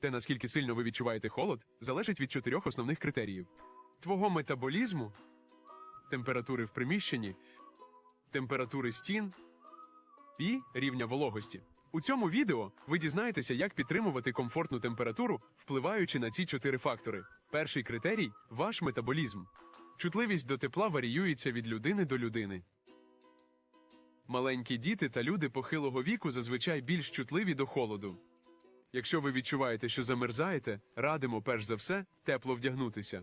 Те, наскільки сильно ви відчуваєте холод, залежить від чотирьох основних критеріїв: твого метаболізму, температури в приміщенні, температури стін і рівня вологості. У цьому відео ви дізнаєтеся, як підтримувати комфортну температуру, впливаючи на ці чотири фактори. Перший критерій ваш метаболізм. Чутливість до тепла варіюється від людини до людини. Маленькі діти та люди похилого віку зазвичай більш чутливі до холоду. Якщо ви відчуваєте, що замерзаєте, радимо перш за все тепло вдягнутися.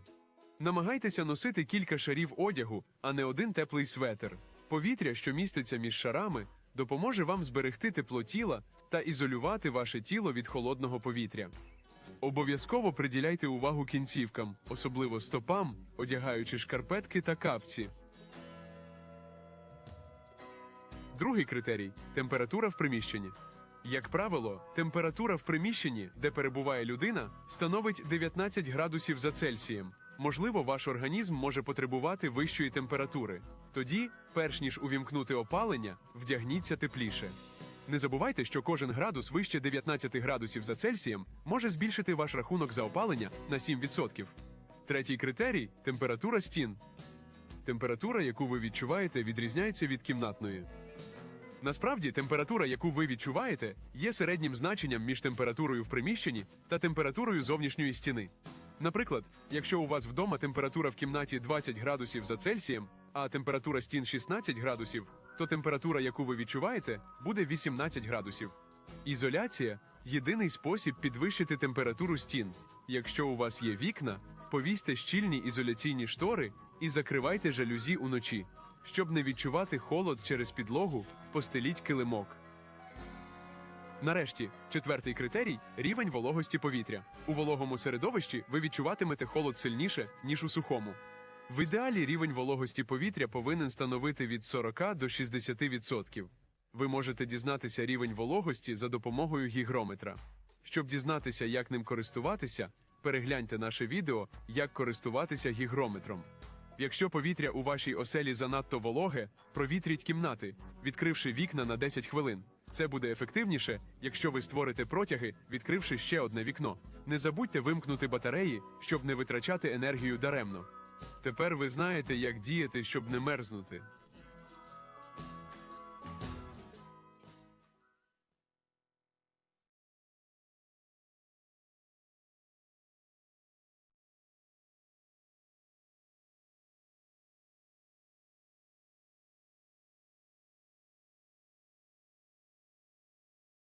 Намагайтеся носити кілька шарів одягу, а не один теплий светр. Повітря, що міститься між шарами, допоможе вам зберегти тепло тіла та ізолювати ваше тіло від холодного повітря. Обов'язково приділяйте увагу кінцівкам, особливо стопам, одягаючи шкарпетки та капці. Другий критерій температура в приміщенні. Як правило, температура в приміщенні, де перебуває людина, становить 19 градусів за Цельсієм. Можливо, ваш організм може потребувати вищої температури. Тоді, перш ніж увімкнути опалення, вдягніться тепліше. Не забувайте, що кожен градус вище 19 градусів за Цельсієм може збільшити ваш рахунок за опалення на 7%. Третій критерій температура стін. Температура, яку ви відчуваєте, відрізняється від кімнатної. Насправді, температура, яку ви відчуваєте, є середнім значенням між температурою в приміщенні та температурою зовнішньої стіни. Наприклад, якщо у вас вдома температура в кімнаті 20 градусів за Цельсієм, а температура стін 16 градусів, то температура, яку ви відчуваєте, буде 18 градусів. Ізоляція єдиний спосіб підвищити температуру стін. Якщо у вас є вікна, повісьте щільні ізоляційні штори і закривайте жалюзі уночі. Щоб не відчувати холод через підлогу, постеліть килимок. Нарешті, четвертий критерій рівень вологості повітря. У вологому середовищі ви відчуватимете холод сильніше, ніж у сухому. В ідеалі рівень вологості повітря повинен становити від 40 до 60%. Ви можете дізнатися рівень вологості за допомогою гігрометра. Щоб дізнатися, як ним користуватися, перегляньте наше відео, як користуватися гігрометром. Якщо повітря у вашій оселі занадто вологе, провітріть кімнати, відкривши вікна на 10 хвилин. Це буде ефективніше, якщо ви створите протяги, відкривши ще одне вікно. Не забудьте вимкнути батареї, щоб не витрачати енергію даремно. Тепер ви знаєте, як діяти, щоб не мерзнути.